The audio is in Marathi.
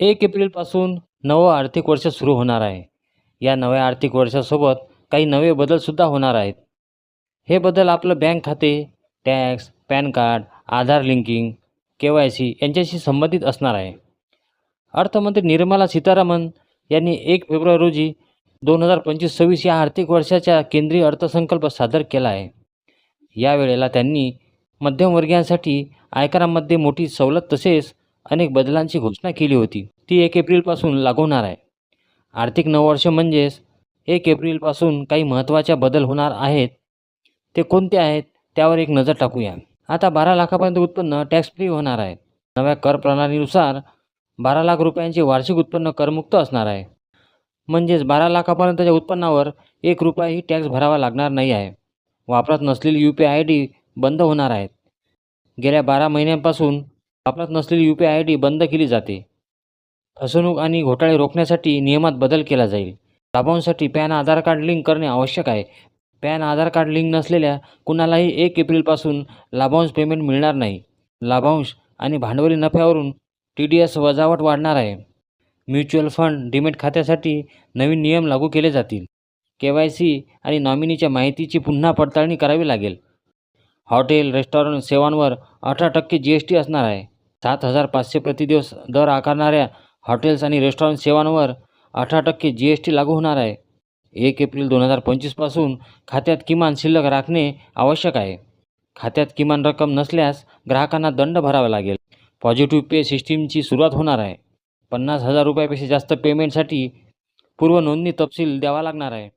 एक एप्रिलपासून नवं आर्थिक वर्ष सुरू होणार आहे. या नव्या आर्थिक वर्षासोबत काही नवे बदलसुद्धा होणार आहेत. हे बदल आपलं बँक खाते tax PAN card Aadhaar linking K Y C यांच्याशी संबंधित असणार आहे. अर्थमंत्री निर्मला सीतारामन यांनी एक फेब्रुवारी रोजी दोन हजार पंचवीस सव्वीस या आर्थिक वर्षाच्या केंद्रीय अर्थसंकल्प सादर केला आहे. यावेळेला त्यांनी मध्यमवर्गीयांसाठी आयकरामध्ये मोठी सवलत तसेच अनेक बदलांची घोषणा केली होती. ती एक एप्रिलपासून लागू होणार आहे. आर्थिक नववर्ष म्हणजेच एक एप्रिलपासून काही महत्त्वाच्या बदल होणार आहेत. ते कोणते आहेत? त्यावर एक नजर टाकूया. आता बारा लाखापर्यंत उत्पन्न टॅक्स फ्री होणार आहे. नव्या कर प्रणालीनुसार बारा लाख रुपयांचे वार्षिक उत्पन्न करमुक्त असणार आहे. म्हणजेच बारा लाखापर्यंतच्या उत्पन्नावर एक रुपयाही टॅक्स भरावा लागणार नाही आहे. वापरत नसलेली यू पी आय डी बंद होणार आहेत गेल्या बारा महिन्यांपासून वापरात नसलेली U P I I D बंद केली जाते. फसवणूक आणि घोटाळे रोखण्यासाठी नियमात बदल केला जाईल. लाभांसाठी पॅन आधार कार्ड लिंक करणे आवश्यक आहे. पॅन आधार कार्ड लिंक नसलेल्या कुणालाही एक एप्रिलपासून लाभांश पेमेंट मिळणार नाही. लाभांश आणि भांडवली नफ्यावरून टी डी एस वजावट वाढणार आहे. म्युच्युअल फंड डिमेट खात्यासाठी नवीन नियम लागू केले जातील. के वाय सी आणि नॉमिनीच्या माहितीची पुन्हा पडताळणी करावी लागेल. हॉटेल रेस्टॉरंट सेवांवर अठरा टक्के जी एस टी असणार आहे. सात हजार पाचशे प्रतिदिवस दर आकारणाऱ्या हॉटेल्स आणि रेस्टॉरंट सेवांवर अठरा टक्के जी एस टी लागू होणार आहे. एक एप्रिल दोन हजार पंचवीसपासून खात्यात किमान शिल्लक राखणे आवश्यक आहे. खात्यात किमान रक्कम नसल्यास ग्राहकांना दंड भरावा लागेल. पॉझिटिव्ह पे सिस्टीमची सुरुवात होणार आहे. पन्नास हजार रुपयापेक्षा जास्त पेमेंटसाठी पूर्व नोंदणी तपशील द्यावा लागणार आहे.